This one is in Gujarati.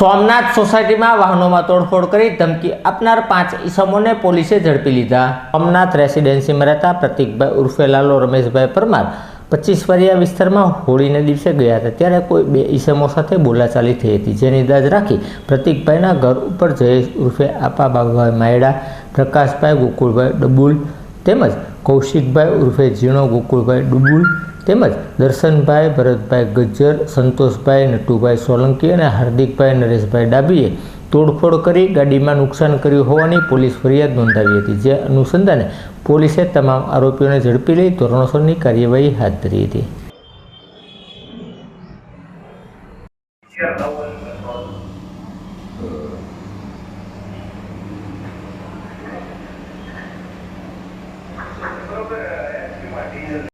સોમનાથ સોસાયટીમાં વાહનોમાં તોડફોડ કરી ધમકી આપનાર પાંચ ઈસમોને પોલીસે ઝડપી લીધા. સોમનાથ રેસિડેન્સીમાં રહેતા પ્રતિકભાઈ ઉર્ફે લાલો રમેશભાઈ પરમાર પચીસ વરિયા વિસ્તારમાં હોળીને દિવસે ગયા હતા. ત્યારે કોઈ બે ઈસમો સાથે બોલાચાલી થઈ હતી. જેની દાજ રાખી પ્રતિકભાઈના ઘર ઉપર જયેશ ઉર્ફે આપા બાબુભાઈ માયડા, પ્રકાશભાઈ ગોકુળભાઈ ડબુલ તેમજ કૌશિકભાઈ ઉર્ફે ઝીણો, ગોકુળભાઈ ડુબુલ, તેમજ દર્શનભાઈ, ભરતભાઈ ગજ્જર, સંતોષભાઈ, નટુભાઈ સોલંકી અને હાર્દિકભાઈ નરેશભાઈ ડાબીએ તોડફોડ કરી ગાડીમાં નુકસાન કર્યું હોવાની પોલીસ ફરિયાદ નોંધાવી હતી, જે અનુસંધાને પોલીસે તમામ આરોપીઓને ઝડપી લઈ ધોરણસરની કાર્યવાહી હાથ ધરી હતી. toda é, filmadeira,